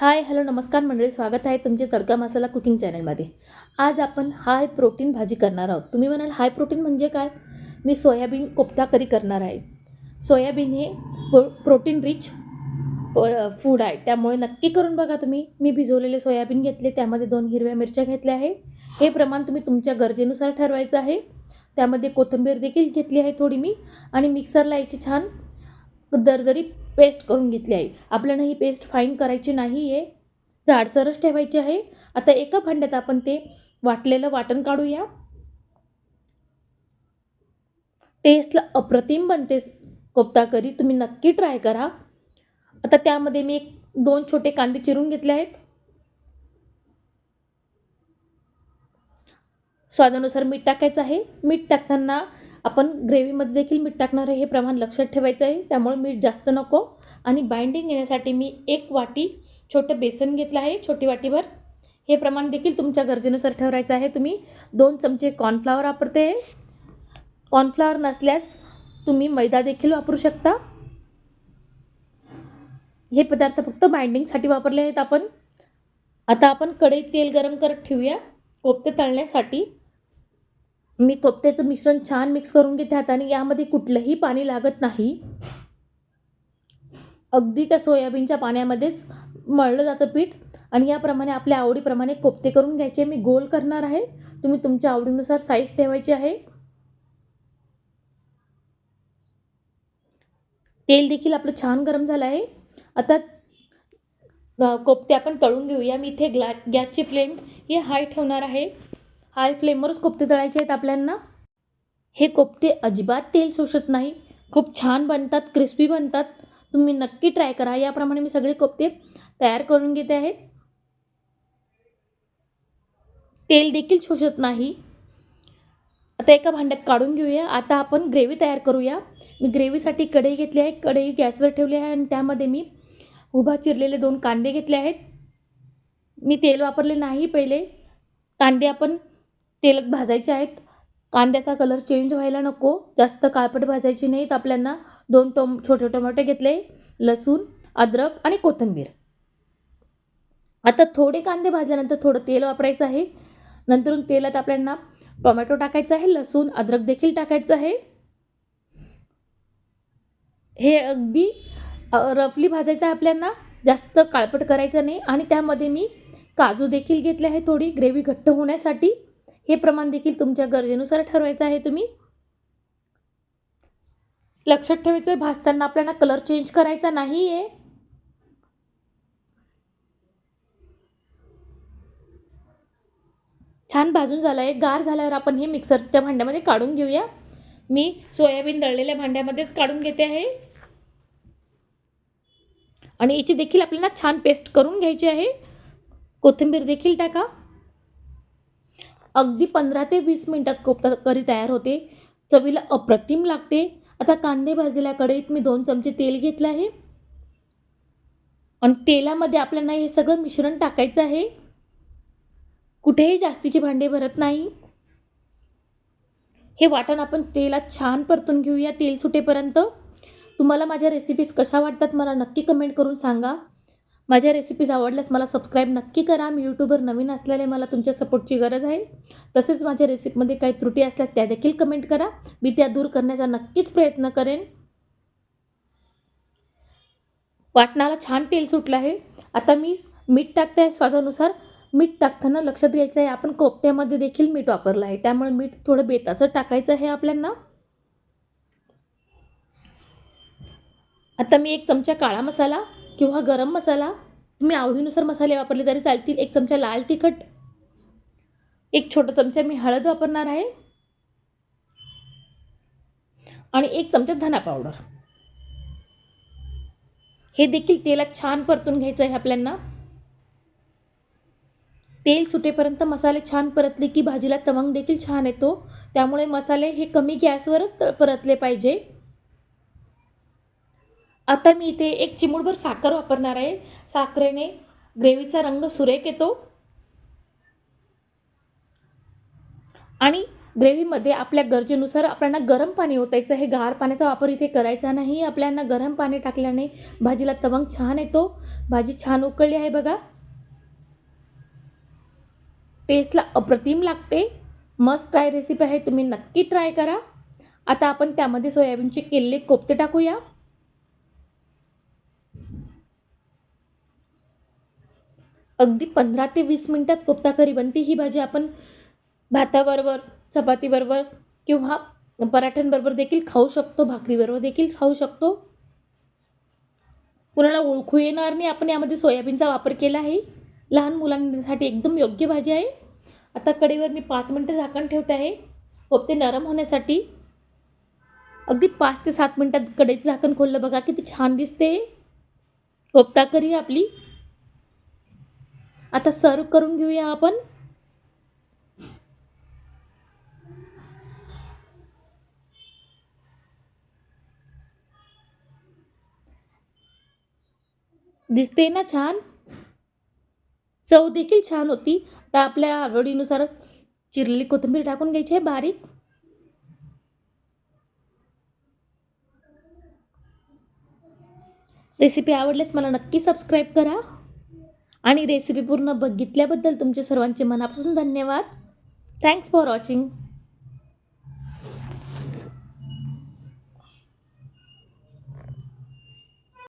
Hi hello नमस्कार मंडळी. स्वागत आहे तुमचे तडका मसाला कुकिंग चॅनलमध्ये. आज आपण हाय प्रोटीन भाजी करणार आहोत. तुम्ही म्हणाल हाय प्रोटीन म्हणजे काय? मी सोयाबीन कोफ्ता करी करणार आहे. सोयाबीन हे प्रो प्रोटीन रिच फूड आहे. त्यामुळे नक्की करून बघा तुम्ही. मी भिजवलेले सोयाबीन घेतले त्यामध्ये दोन हिरव्या मिरच्या घेतल्या आहे. हे प्रमाण तुम्ही तुमच्या गरजेनुसार ठरवायचं आहे. त्यामध्ये कोथिंबीर देखील घेतली आहे थोडी मी. आणि मिक्सरला याची छान दरदरी पेस्ट करून घेतली आहे. आपल्याला ही पेस्ट फाईन करायची नाही आहे जाडसरच ठेवायची आहे. आता एका भांड्यात आपण ते वाटलेलं वाटण काढूया. टेस्टला अप्रतिम बनते कोफ्ता करी. तुम्ही नक्की ट्राय करा. आता त्यामध्ये मी एक दोन छोटे कांदे चिरून घेतले आहेत. स्वादानुसार मीठ टाकायचं आहे. मीठ टाकताना आपण ग्रेव्हीमध्ये देखील मीठ टाकणार आहे हे प्रमाण लक्षात ठेवायचं आहे. त्यामुळे मीठ जास्त नको. आणि बाइंडिंग येण्यासाठी मी एक वाटी छोटं बेसन घेतलं आहे छोटी वाटीवर हे प्रमाण देखील तुमच्या गरजेनुसार ठेवायचं आहे. तुम्ही दोन चमचे कॉर्नफ्लावर वापरते. कॉर्नफ्लावर नसल्यास तुम्ही मैदा देखील वापरू शकता. हे पदार्थ फक्त बाइंडिंगसाठी वापरले आहेत आपण. आता आपण कढईत तेल गरम करत ठेवूया. कोफ्ते तळण्यासाठी. मी कोफ्त्याचं मिश्रण छान मिक्स करून घेते हाताने यामध्ये कुठलंही पाणी लागत नाही. अगदी त्या सोयाबीनच्या पाण्यामध्येच मळलं जातं पीठ आणि याप्रमाणे आपल्या आवडीप्रमाणे कोफ्ते करून घ्यायचे. मी गोल करणार आहे. तुम्ही तुमच्या आवडीनुसार साईज ठेवायची आहे. तेल देखील आपलं छान गरम झालं आहे. आता कोफ्ते आपण तळून घेऊया. मी इथे ग्ला गॅसची फ्लेम ही हाय ठेवणार आहे. हाय फ्लेमवरच कोफ्ते तळायचे आहेत आपल्यांना. हे कोफ्ते अजिबात तेल शोषत नाही. खूप छान बनतात क्रिस्पी बनतात. तुम्ही नक्की ट्राय करा. याप्रमाणे मी सगळे कोफ्ते तयार करून घेते आहेत तेल देखील शोषत नाही. आता एका भांड्यात काढून घेऊया. आता आपण ग्रेव्ही तयार करूया. मी ग्रेव्हीसाठी कढई घेतली आहे. कढई गॅसवर ठेवली आहे आणि त्यामध्ये मी उभा चिरलेले दोन कांदे घेतले आहेत. मी तेल वापरले नाही पहिले. कांदे आपण तेलात भाजायचे आहेत. कांद्याचा कलर चेंज व्हायला नको. जास्त काळपट भाजायची नाहीत आपल्याला दोन टोम छोटे टोमॅटो घेतले लसूण अद्रक आणि कोथिंबीर. आता थोडे कांदे भाजल्यानंतर थोडं तेल वापरायचं आहे. नंतरून तेलात आपल्यांना टोमॅटो टाकायचं आहे लसूण अद्रक देखील टाकायचं आहे. हे अगदी रफली भाजायचं आहे आपल्यांना जास्त काळपट करायचं नाही. आणि त्यामध्ये मी काजू देखील घेतले आहे थोडी. ग्रेव्ही घट्ट होण्यासाठी. हे प्रमाण देखील तुमच्या गरजेनुसार ठरवायचं आहे तुम्ही. लक्षात ठेवायचं आहे भाजताना आपल्याला कलर चेंज करायचा नाही आहे छान भाजून झाला आहे गार झाल्यावर आपण हे मिक्सरच्या भांड्यामध्ये काढून घेऊया. मी सोयाबीन दळलेल्या भांड्यामध्येच काढून घेते आहे. आणि याची देखील आपल्याला छान पेस्ट करून घ्यायची आहे. कोथिंबीर देखील टाका. अगदी पंधरा ते वीस मिनटात कोफ्ता करी तयार होते. चवीला अप्रतिम लागते. आता कांदे भाजलेल्या कढईत मी दोन चमचे तेल घेतलं आहे. आणि तेलामध्ये आपल्याला हे सगळं मिश्रण टाकायचं आहे. कुठेही जास्तीचे भांडे भरत नाही. हे वाटण आपण तेलात छान परतून घेऊया तेल सुटेपर्यंत. तुम्हाला माझ्या रेसिपीज कशा वाटतात मला नक्की कमेंट करून सांगा. माझ्या रेसिपीज आवडल्यास मला सबस्क्राईब नक्की करा. मी यूट्यूबवर नवीन असल्याने मला तुमच्या सपोर्टची गरज आहे. तसेच माझ्या रेसिपीमध्ये काही त्रुटी असल्यास त्या देखील कमेंट करा. मी त्या दूर करण्याचा नक्कीच प्रयत्न करेन. वाटणाला छान तेल सुटलं आहे. आता मी मीठ टाकते आहे स्वादानुसार. मीठ टाकताना लक्षात घ्यायचं आहे आपण कोफ्त्यामध्ये देखील मीठ वापरलं आहे. त्यामुळे मीठ थोडं बेताचं टाकायचं आहे आपल्यांना. आता मी एक चमचा काळा मसाला किंवा गरम मसाला तुम्ही आवडीनुसार मसाले वापरले तरी चालतील. एक चमचा लाल तिखट एक छोटा चमचा मी हळद वापरणार आहे. आणि एक चमचा धना पावडर हे देखील तेलात छान परतून घ्यायचं आहे आपल्यांना. तेल सुटेपर्यंत मसाले छान परतले की भाजीला तवंग देखील छान येतो. त्यामुळे मसाले हे कमी गॅसवरच परतले पाहिजे. आता मी इथे एक चिमूटभर साखर वापरणार आहे. साखरेने ग्रेव्हीचा रंग सुरेख येतो. आणि ग्रेव्हीमध्ये आपल्या गरजेनुसार आपल्याला गरम पाणी ओतायचं हे गार पाण्याचा वापर इथे करायचा नाही. आपल्याला गरम पाणी टाकल्याने भाजीला तवंग छान येतो. भाजी छान उकळली आहे बघा. टेस्टला अप्रतिम लागते. मस्त ट्राय रेसिपी आहे. तुम्ही नक्की ट्राय करा. आता आपण त्यामध्ये सोयाबीनचे केलेले कोफ्ते टाकूया. अगदी पंधरा ते वीस मिनटात कोफ्ता करी बनते. ही भाजी आपण भाताबरोबर चपातीबरोबर किंवा पराठ्यांबरोबर देखील खाऊ शकतो भाकरीबरोबर देखील खाऊ शकतो. कुणाला ओळखू येणार नाही आपण यामध्ये सोयाबीनचा वापर केला आहे. लहान मुलांसाठी एकदम योग्य भाजी आहे. आता कढईवर मी पाच मिनटं झाकण ठेवते आहे. कोफ्ते नरम होण्यासाठी अगदी पाच ते सात मिनटात कढईचं झाकण खोललं. बघा किती छान दिसते. कोफ्ता करी आपली आता सर्व करून घेऊया आपण. दिसते ना छान? चव देखील छान होती. तर आपल्या आवडीनुसार चिरलेली कोथिंबीर टाकून घ्यायची आहे बारीक. रेसिपी आवडल्यास मला नक्की सबस्क्राईब करा. आणि रेसिपी पूर्ण बघितल्याबद्दल तुमचे सर्वांचे मनापासून धन्यवाद. Thanks for watching